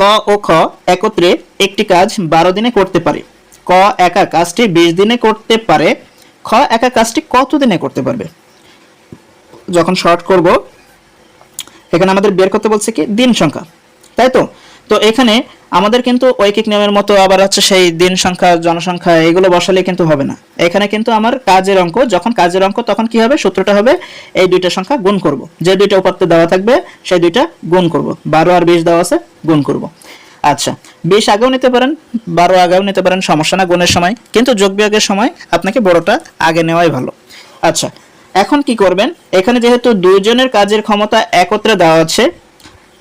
ক ও খ একত্রে একটি কাজ বারো দিনে করতে পারে। ক একা কাজটি বিশ দিনে করতে পারে। খ একা কাজটি কত দিনে করতে পারবে? যখন শর্ট করব, এখানে আমাদের বের করতে বলছে কি? দিন সংখ্যা। তাই তো? তো এখানে আমাদের কিন্তু ঐকিক নিয়মের মতো আবার হচ্ছে সেই দিন সংখ্যা, জনসংখ্যা এগুলো বসালে কিন্তু হবে না। এখানে কিন্তু আমার কাজের অঙ্ক, যখন কাজের অঙ্ক, তখন কি হবে? সূত্রটা হবে এই দুইটা সংখ্যা গুণ করব। যে দুইটা উপাত্ত দেওয়া থাকবে, সেই দুইটা গুণ করব। বারো আর বিশ দেওয়া আছে, গুণ করব। আচ্ছা বিশ আগেও নিতে পারেন, বারো আগেও নিতে পারেন, সমস্যা না, গুণের সময়। কিন্তু যোগ বিয়োগের সময় আপনাকে বড়টা আগে নেওয়াই ভালো। আচ্ছা এখন কি করবেন? এখানে যেহেতু দুইজনের কাজের ক্ষমতা একত্রে দেওয়া আছে,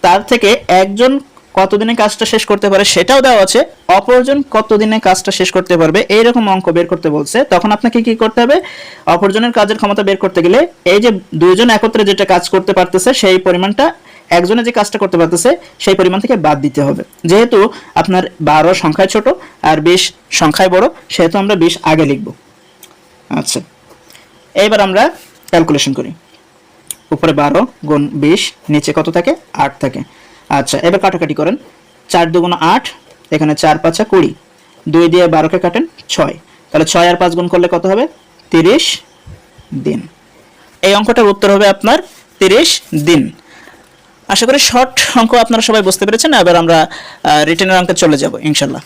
তার থেকে একজন কতদিনে কাজটা শেষ করতে পারে সেটাও দেওয়া আছে। অপরজন কতদিনে কাজটা শেষ করতে পারবে এইরকম অঙ্ক বের করতে বলছে। তখন আপনাকে কি করতে হবে? অপরজনের কাজের ক্ষমতা বের করতে গেলে এই যে দুইজন একত্রে যেটা কাজ করতে পারতেছে, সেই পরিমাণটা একজনে যে কাজটা করতে পারতেছে, সেই পরিমাণ থেকে বাদ দিতে হবে। যেহেতু আপনার বারো সংখ্যায় ছোট আর বিশ সংখ্যায় বড়, সেহেতু আমরা বিশ আগে লিখব। আচ্ছা এইবার আমরা ক্যালকুলেশন করি। উপরে বারো গুণ বিশ, নিচে কত থাকে? আট থাকে। আচ্ছা এবার কাটাকাটি করেন। চার দুগুণ আট, এখানে চার পাঁচা কুড়ি। দুই দিয়ে বারোকে কাটেন, ছয়। তাহলে ছয় আর পাঁচ গুণ করলে কত হবে? তিরিশ দিন। এই অঙ্কটার উত্তর হবে আপনার তিরিশ দিন। আশা করি শর্ট অঙ্ক আপনারা সবাই বুঝতে পেরেছেন, এবার আমরা রিটার্নের অঙ্কে চলে যাব ইনশাল্লাহ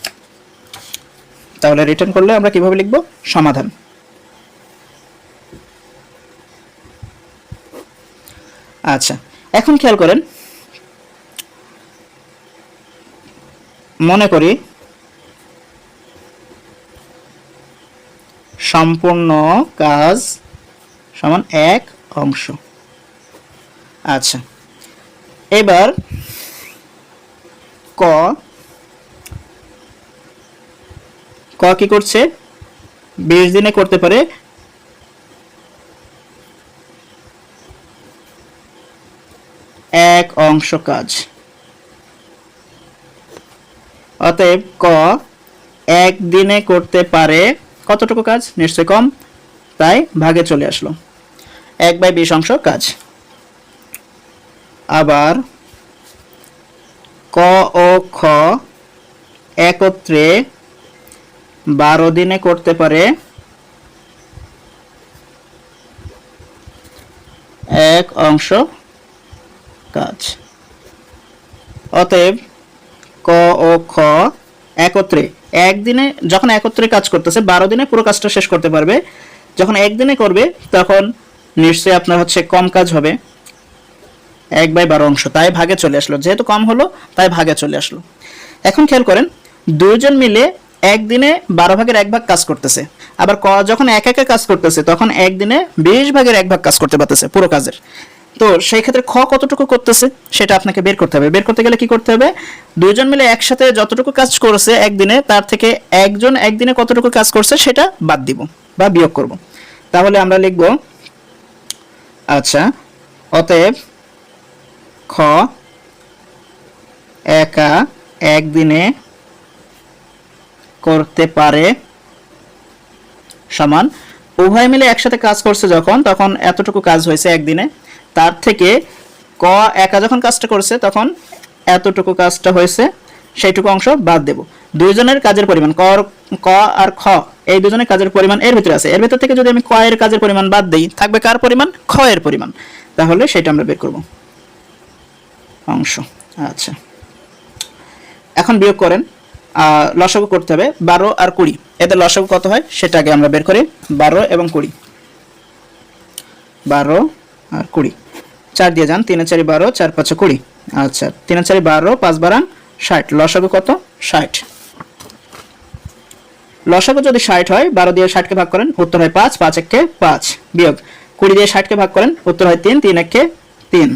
তাহলে রিটার্ন করলে আমরা কীভাবে লিখব? সমাধান। আচ্ছা এখন খেয়াল করেন মনে করি, সম্পূর্ণ কাজ সমান এক অংশ। আচ্ছা এবার ক ক কি করছে? বিশ দিনে করতে পারে। এক অংশ কাজ। অতএব ক এক দিনে করতে পারে কতটুকু কাজ? নিশ্চয় কম। তাই ভাগে চলে আসলো। এক বাই বিশ অংশ কাজ। আবার ক ও খ একত্রে বারো দিনে করতে পারে এক অংশ কাজ। অতএব ক ও খ একত্রে। একদিনে যখন একত্রে কাজ করতেছে, বারো দিনে পুরো কাজটা শেষ করতে পারবে। যখন একদিনে করবে, তখন নিশ্চয়ই আপনার হচ্ছে কম কাজ হবে। এক বাই বারো অংশ, তাই ভাগে চলে আসলো। যেহেতু কম হলো, তাই ভাগে চলে আসলো। এখন খেয়াল করেন, দুইজন মিলে একদিনে বারো ভাগের এক ভাগ কাজ করতেছে। আবার ক যখন এক একে কাজ করতেছে, তখন একদিনে বিশ ভাগের এক ভাগ কাজ করতে পারতেছে পুরো কাজের। তো সেই ক্ষেত্রে খ কতটুকু করতেছে সেটা আপনাকে বের করতে হবে। বের করতে গেলে কি করতে হবে? দুইজন মিলে একসাথে যতটুকু কাজ করেছে একদিনে, তার থেকে একজন একদিনে কতটুকু কাজ করছে সেটা বাদ দিব বা বিয়োগ করব। তাহলে আমরা লিখব আচ্ছা অতএব খ একা একদিনে করতে পারে সমান, উভয় মিলে একসাথে কাজ করছে যখন, তখন এতটুকু কাজ হয়েছে একদিনে। তার থেকে ক একা যখন কাজটা করছে, তখন এতটুকু কাজটা হয়েছে, সেইটুকু অংশ বাদ দেব। দুইজনের কাজের পরিমাণ ক ক আর খ, এই দুজনের কাজের পরিমাণ এর ভিতরে আছে। এর ভিতর থেকে যদি আমি ক এর কাজের পরিমাণ বাদ দিই, থাকবে কার পরিমাণ? খ এর পরিমাণ। তাহলে সেটা আমরা বের করব। অংশ আচ্ছা। এখন বিয়োগ করেন লসাগু করতে হবে বারো আর কুড়ি। এদের লসাগু কত হয়? সেটা আগে আমরা বের করি বারো এবং কুড়ি। বারো আর কুড়ি। চার দিয়ে যান, তিনে চারি বারো, চার পাঁচে কুড়ি। আচ্ছা তিনে চারি বারো, পাঁচ বারাং ষাট। লসাগু কত? ষাট। লসাগু যদি ষাট হয়, বারো দিয়ে ষাটকে ভাগ করেন, উত্তর হয় পাঁচ পাঁচ এককে পাঁচ। বিয়োগ। কুড়ি দিয়ে ষাটকে ভাগ করেন, উত্তর হয় তিন তিন এককে তিন।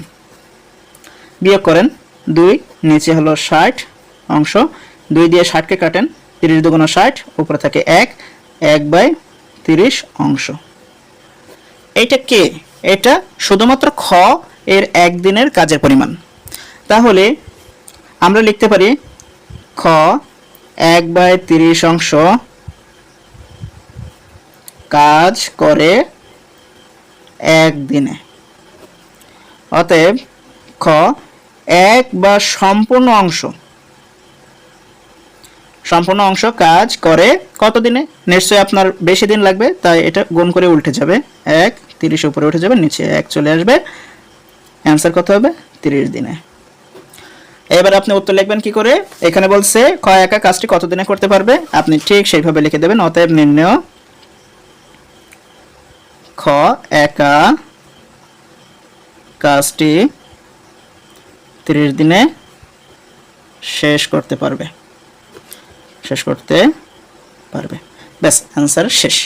বিয়োগ করেন, দুই, নিচে হলো ষাট অংশ। দুই দিয়ে ষাটকে কাটেন, তিরিশ দুগুণ ষাট, উপরে থাকে এক। এক বাই তিরিশ অংশ। এটা কে? এটা শুধুমাত্র খ এর একদিনের কাজের পরিমাণ। তাহলে আমরা লিখতে পারি খ এক বাই তিরিশ অংশ কাজ করে একদিনে। অতএব খ এক বা সম্পূর্ণ অংশ। সম্পূর্ণ অংশ কাজ করে কত দিনে নিশ্চয়ই আপনার বেশি দিন লাগবে, তাই এটা গুণ করে উল্টে যাবে। এক তিরিশ উপরে উঠে যাবে, নিচে এক চলে আসবে। অ্যান্সার কত হবে? তিরিশ দিনে। এবার আপনি উত্তর লিখবেন কি করে? এখানে বলছে ক একা কাজটি কত দিনে করতে পারবে? আপনি ঠিক সেইভাবে লিখে দেবেন, অতএব নির্ণয় খ একা কাজটি তিরিশ দিনে শেষ করতে পারবে। শেষ করতে পারবে। ব্যাস অ্যান্সার শেষ।